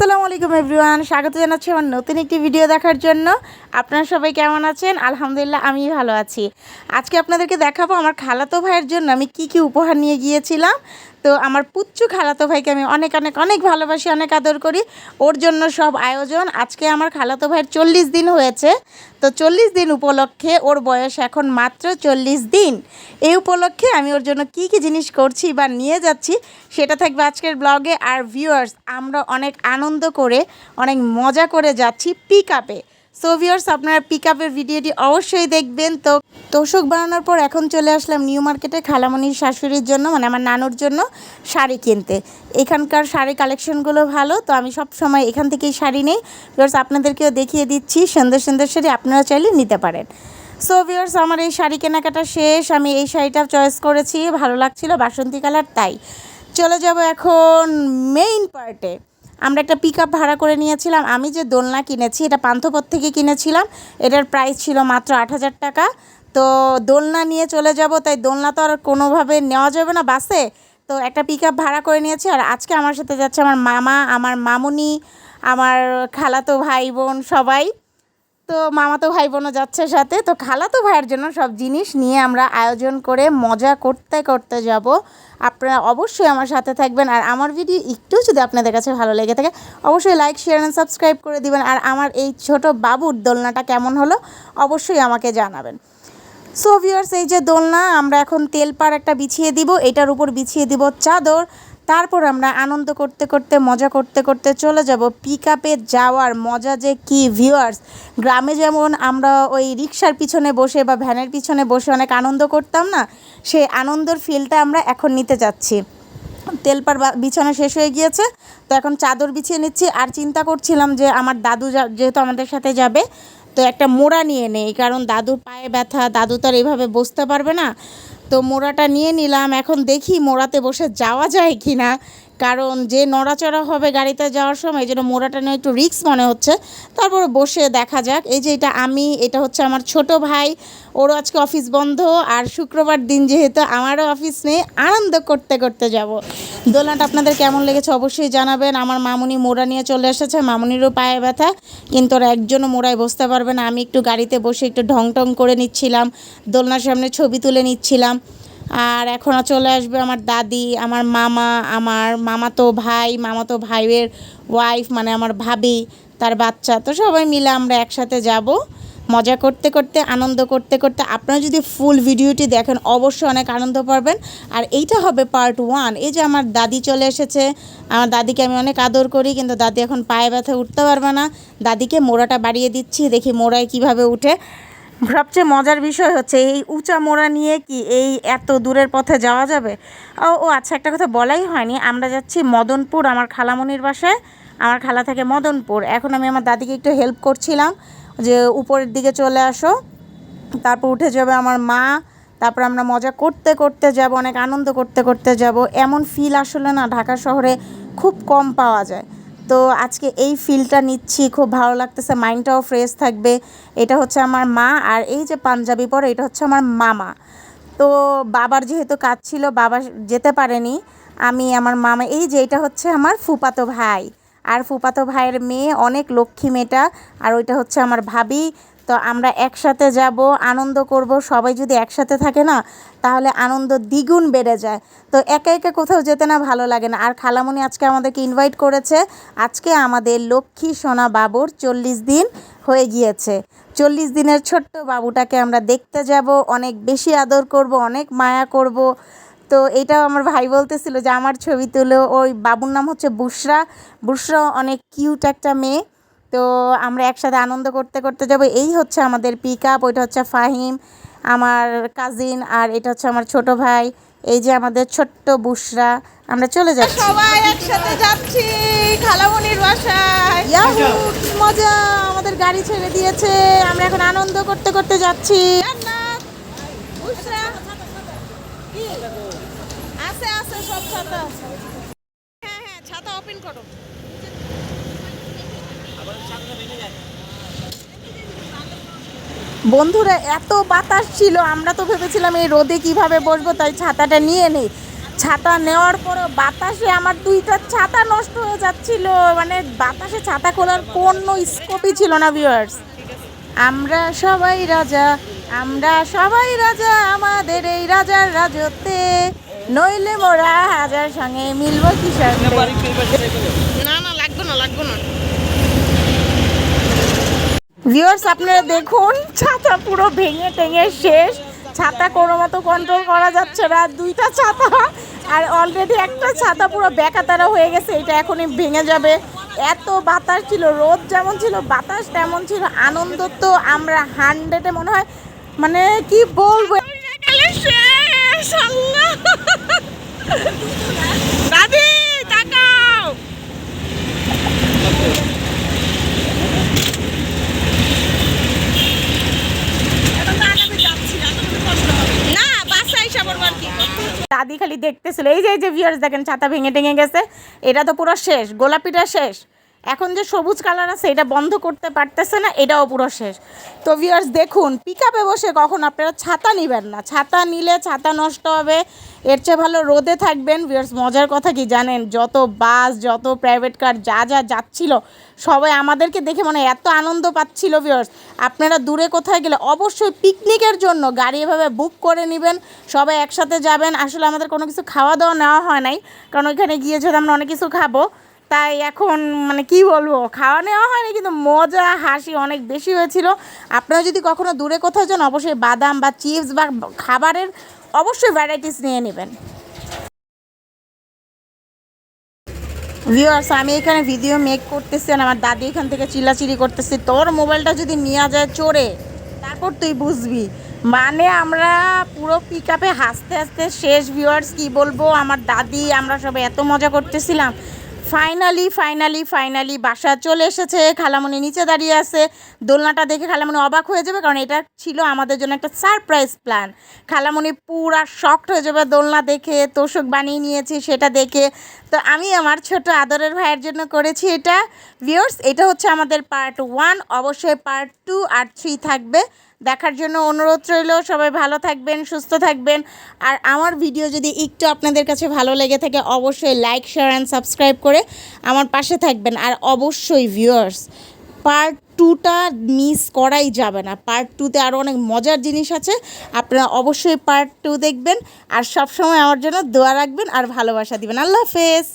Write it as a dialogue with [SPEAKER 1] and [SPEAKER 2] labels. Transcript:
[SPEAKER 1] আসসালামু আলাইকুম এভরিওয়ান, স্বাগত জানাচ্ছি আমার নতুন একটি ভিডিও দেখার জন্য। আপনারা সবাই কেমন আছেন? আলহামদুলিল্লাহ, আমি ভালো আছি। আজকে আপনাদেরকে দেখাবো আমার খালাতো ভাইয়ের জন্য আমি কি কি উপহার নিয়ে গিয়েছিলাম। তো আমার পুচ্চু খালাতো ভাইকে আমি অনেক অনেক অনেক ভালোবাসি, অনেক আদর করি। ওর জন্য সব আয়োজন। আজকে আমার খালাতো ভাইয়ের চল্লিশ দিন হয়েছে। তো চল্লিশ দিন উপলক্ষে ওর বয়স এখন মাত্র চল্লিশ দিন। এই উপলক্ষে আমি ওর জন্য কি কি জিনিস করছি বা নিয়ে যাচ্ছি সেটা থাকবে আজকের ব্লগে আর ভিউয়ার্স আমরা অনেক আনন্দ করে, অনেক মজা করে যাচ্ছি পিক আপে সো ভিউয়ার্স আপনারা পিক আপের ভিডিওটি অবশ্যই দেখবেন। তো তোষক বানানোর পর এখন চলে আসলাম নিউ মার্কেটে খালামণির শাশুড়ির জন্য মানে আমার নানুর জন্য শাড়ি কিনতে। এখানকার শাড়ি কালেকশনগুলো ভালো, তো আমি সব সময় এখান থেকেই শাড়ি নেই। ভিউয়ার্স আপনাদেরকেও দেখিয়ে দিচ্ছি, সুন্দর সুন্দর শাড়ি আপনারা চাইলে নিতে পারেন। সো ভিউয়ার্স আমার এই শাড়ি কেনাকাটা শেষ। আমি এই শাড়িটা চয়েস করেছি, ভালো লাগছিল, বাসন্তী কালার, তাই। চলে যাব এখন মেইন পার্টে আমরা একটা পিক ভাড়া করে নিয়েছিলাম। আমি যে দোলনা কিনেছি, এটা পান্থপথ থেকে কিনেছিলাম। এটার প্রাইস ছিল মাত্র আট হাজার টাকা। তো দোলনা নিয়ে চলে যাব, তাই দোলনা তো আর কোনোভাবে নেওয়া যাবে না বাসে। তো একটা পিক ভাড়া করে নিয়েছি আর আজকে আমার সাথে যাচ্ছে আমার মামা, আমার মামুনি, আমার খালাতো ভাই বোন সবাই। তো মামাতো ভাই বোনও যাচ্ছে সাথে। তো খালাতো ভাইয়ের জন্য সব জিনিস নিয়ে আমরা আয়োজন করে মজা করতে করতে যাব। আপনারা অবশ্যই আমার সাথে থাকবেন। আর আমার ভিডিও একটু যদি আপনাদের কাছে ভালো লেগে থাকে, অবশ্যই লাইক শেয়ার অ্যান্ড সাবস্ক্রাইব করে দিবেন। আর আমার এই ছোট বাবুর দোলনাটা কেমন হলো, অবশ্যই আমাকে জানাবেন। সো ভিউয়ার্স এই যে দোলনা, আমরা এখন তেল পার একটা বিছিয়ে দিব। এটার উপর বিছিয়ে দিব চাদর। তারপর আমরা আনন্দ করতে করতে, মজা করতে করতে চলে যাব পিক আপে যাওয়ার মজা যে কি ভিউয়ার্স গ্রামে যেমন আমরা ওই রিক্সার পিছনে বসে বা ভ্যানের পিছনে বসে অনেক আনন্দ করতাম না, সেই আনন্দর ফিলটা আমরা এখন নিতে যাচ্ছি। তেলপার বিছানা শেষ হয়ে গিয়েছে, তো এখন চাদর বিছিয়ে নিচ্ছি। আর চিন্তা করছিলাম যে আমার দাদু যেহেতু আমাদের সাথে যাবে, তো একটা মোড়া নিয়ে নেই, কারণ দাদুর পায়ে ব্যথা, দাদু তো আর এইভাবে বসতে পারবে না। তো মোড়াটা নিয়ে নিলাম। এখন দেখি মোড়াতে বসে যাওয়া যায় কি না কারণ যে নড়াচড়া হবে গাড়িতে যাওয়ার সময় যেন মোড়াটা নিয়ে একটু রিক্স মনে হচ্ছে। তারপরে বসে দেখা যাক। এই যে এটা আমি, এটা হচ্ছে আমার ছোট ভাই। ওরও আজকে অফিস বন্ধ। আর শুক্রবার দিন যেহেতু আমারও অফিস নেই, আনন্দ করতে করতে যাব। দোলনাটা আপনাদের কেমন লেগেছে অবশ্যই জানাবেন। আমার মামুনি মোড়া নিয়ে চলে এসেছে। মামুনিরও পায়ে ব্যথা, কিন্তু ওরা একজনও মোড়ায় বসতে পারবে না। আমি একটু গাড়িতে বসে একটু ঢং টং করে নিচ্ছিলাম। দোলনার সামনে ছবি তুলে নিচ্ছিলাম। আর এখনও চলে আসবে আমার দাদি, আমার মামা, আমার মামাতো ভাই, মামাতো ভাইয়ের ওয়াইফ মানে আমার ভাবি, তার বাচ্চা। তো সবাই মিলে আমরা একসাথে যাব। মজা করতে করতে, আনন্দ করতে করতে, আপনারা যদি ফুল ভিডিওটি দেখেন, অবশ্যই অনেক আনন্দ পাবেন। আর এইটা হবে পার্ট ওয়ান এই যে আমার দাদি চলে এসেছে, আমার দাদিকে আমি অনেক আদর করি, কিন্তু দাদি এখন পায়ে ব্যথা উঠতে পারবে না। দাদিকে মোড়াটা বাড়িয়ে দিচ্ছি, দেখি মোড়ায় কীভাবে উঠে। সবচেয়ে মজার বিষয় হচ্ছে এই উঁচা মোড়া নিয়ে কি এই এত দূরের পথে যাওয়া যাবে? ও ও আচ্ছা একটা কথা বলাই হয়নি। আমরা যাচ্ছি মদনপুর, আমার খালামণির বাসায়। আমার খালা থাকে মদনপুর। এখন আমি আমার দাদিকে একটু হেল্প করছিলাম যে উপরের দিকে চলে আসো। তারপর উঠে যাবে আমার মা। তারপর আমরা মজা করতে করতে যাব, অনেক আনন্দ করতে করতে যাব। এমন ফিল আসলে না ঢাকা শহরে খুব কম পাওয়া যায়। তো আজকে এই ফিলটা নিচ্ছি, খুব ভালো লাগতেছে মাইন্ডটাও ফ্রেশ থাকবে। এটা হচ্ছে আমার মা আর এই যে পাঞ্জাবি পরে, এটা হচ্ছে আমার মামা। তো বাবার যেহেতু কাজ ছিল, বাবা যেতে পারেনি, আমি আমার মামা, এই যে এটা হচ্ছে আমার ফুপাতো ভাই। আর ফুপাতো ভাইয়ের মেয়ে অনেক লক্ষ্মী মেয়েটা, আর ওইটা হচ্ছে আমার ভাবি। তো আমরা একসাথে যাব, আনন্দ করব, সবাই যদি একসাথে থাকে না, তাহলে আনন্দ দ্বিগুণ বেড়ে যায়। তো একা একা কোথাও যেতে না ভালো লাগে না। আর খালামণি আজকে আমাদেরকে ইনভাইট করেছে। আজকে আমাদের লক্ষ্মী সোনা বাবুর চল্লিশ দিন হয়ে গিয়েছে। চল্লিশ দিনের ছোট্ট বাবুটাকে আমরা দেখতে যাব। অনেক বেশি আদর করব, অনেক মায়া করব। তো এটাও আমার ভাই বলতেছিল যে, আমার ছবি তুলো। ওই বাবুর নাম হচ্ছে বুসরা। বুসরা অনেক কিউট একটা মেয়ে। তো আমরা একসাথে আনন্দ করতে করতে যাব। এই হচ্ছে আমাদের পিক আপ ওইটা হচ্ছে ফাহিম আমার কাজিন আর এটা হচ্ছে আমার ছোট ভাই। এই যে আমাদের ছোট্ট বুসরা। আমরা চলে যাচ্ছি।
[SPEAKER 2] সবাই একসাথে যাচ্ছি খালামণির বাসায়।
[SPEAKER 1] ইয়াহু কি মজা আমাদের গাড়ি ছেড়ে দিয়েছে। আমরা এখন আনন্দ করতে করতে যাচ্ছি।
[SPEAKER 2] আছে আছে সব ছাতা আছে। হ্যাঁ হ্যাঁ ছাতা ওপেন করো।
[SPEAKER 1] বন্ধুরা, এত বাতাস ছিল, আমরা তো ভেবেছিলাম এই রোদে কীভাবে বসবো, তাই ছাতাটা নিয়ে নেই। ছাতা নেওয়ার পরে বাতাসে আমার দুইটা ছাতা নষ্ট হয়ে যাচ্ছিল মানে বাতাসে ছাতা খোলার কোনো স্কোপই ছিল না ভিউয়ার্স আমরা সবাই রাজা, আমরা সবাই রাজা, আমাদের এই রাজার রাজত্বে। নইলে মোরা হাজার সঙ্গে মিলবো কিসের
[SPEAKER 2] না না, লাগবে না লাগবে না।
[SPEAKER 1] ভিউয়ার্স আপনারা দেখুন, ছাতা পুরো ভেঙে টেঙে শেষ। ছাতা কোনো মতো কন্ট্রোল করা যাচ্ছে না, দুইটা ছাতা। আর অলরেডি একটা ছাতা পুরো বেকাতারা হয়ে গেছে, এটা এখনই ভেঙে যাবে। এত বাতাস ছিল, রোদ যেমন ছিল, বাতাস তেমন ছিল, আনন্দ তো আমরা হান্ড্রেডে মনে হয় মানে কি বলব?
[SPEAKER 2] দাদি, তাকাও না বাসায় এসে আবার আর কি করতে হবে?
[SPEAKER 1] খালি দেখতেছিল। এই যে এই যে দেখেন, ছাতা ভেঙে টেঙে গেছে। এটা তো পুরো শেষ, গোলাপিটা শেষ। এখন যে সবুজ কালার আছে, এটা বন্ধ করতে পারতেছে না, এটাও পুরো শেষ। তো ভিউয়ার্স দেখুন পিক আপে বসে কখন আপনারা ছাতা নেবেন না। ছাতা নিলে ছাতা নষ্ট হবে, এর চেয়ে ভালো রোদে থাকবেন। ভিউয়ার্স মজার কথা কি জানেন? যত বাস যত প্রাইভেট কার যা যা যাচ্ছিল, সবাই আমাদেরকে দেখে মানে এত আনন্দ পাচ্ছিল ভিউয়ার্স আপনারা দূরে কোথায় গেলে অবশ্যই পিকনিকের জন্য গাড়ি এভাবে বুক করে নেবেন, সবাই একসাথে যাবেন। আসলে আমাদের কোনো কিছু খাওয়া দাওয়া নেওয়া হয় নাই, কারণ ওইখানে গিয়ে যদি আমরা অনেক কিছু খাব তাই এখন মানে কি বলব, খাওয়া নেওয়া হয়নি কিন্তু মজা, হাসি অনেক বেশি হয়েছিল। আপনারা যদি কখনো দূরে কোথাও যান, অবশ্যই বাদাম বা চিপস বা খাবারের অবশ্যই ভ্যারাইটিস নিয়ে নেবেন। ভিউয়ার্স আমি এখানে ভিডিও মেক করতেছি আর আমার দাদি এখান থেকে চিল্লাচিলি করতেছি। তোর মোবাইলটা যদি নিয়ে যায় চোরে, তারপর তুই বুঝবি। মানে আমরা পুরো পিক আপে হাসতে হাসতে শেষ ভিউয়ার্স কি বলব, আমার দাদি, আমরা সবাই এত মজা করতেছিলাম। ফাইনালি ফাইনালি ফাইনালি বাসা চলে এসেছে। খালামণি নিচে দাঁড়িয়ে আছে। দোলনাটা দেখে খালামণি অবাক হয়ে যাবে, কারণ এটা ছিল আমাদের জন্য একটা সারপ্রাইজ প্ল্যান খালামণি পুরা শক্ট হয়ে যাবে দোলনা দেখে, তোষক বানিয়ে নিয়েছি সেটা দেখে। তো আমি আমার ছোট আদরের ভাইয়ের জন্য করেছি এটা। ভিউয়ার্স এটা হচ্ছে আমাদের পার্ট ওয়ান অবশ্যই পার্ট টু আর থ্রি থাকবে। দেখার জন্য অনুরোধ রইল। সবাই ভালো থাকবেন, সুস্থ থাকবেন। আর আমার ভিডিও যদি একটু আপনাদের কাছে ভালো লেগে থাকে, অবশ্যই লাইক শেয়ার অ্যান্ড সাবস্ক্রাইব করে আমার পাশে থাকবেন। আর অবশ্যই ভিউয়ার্স পার্ট টুটা মিস করাই যাবে না। পার্ট টুতে আরও অনেক মজার জিনিস আছে, আপনারা অবশ্যই পার্ট টু দেখবেন। আর সবসময় আমার জন্য দোয়া রাখবেন আর ভালোবাসা দিবেন। আল্লাহ হাফেজ।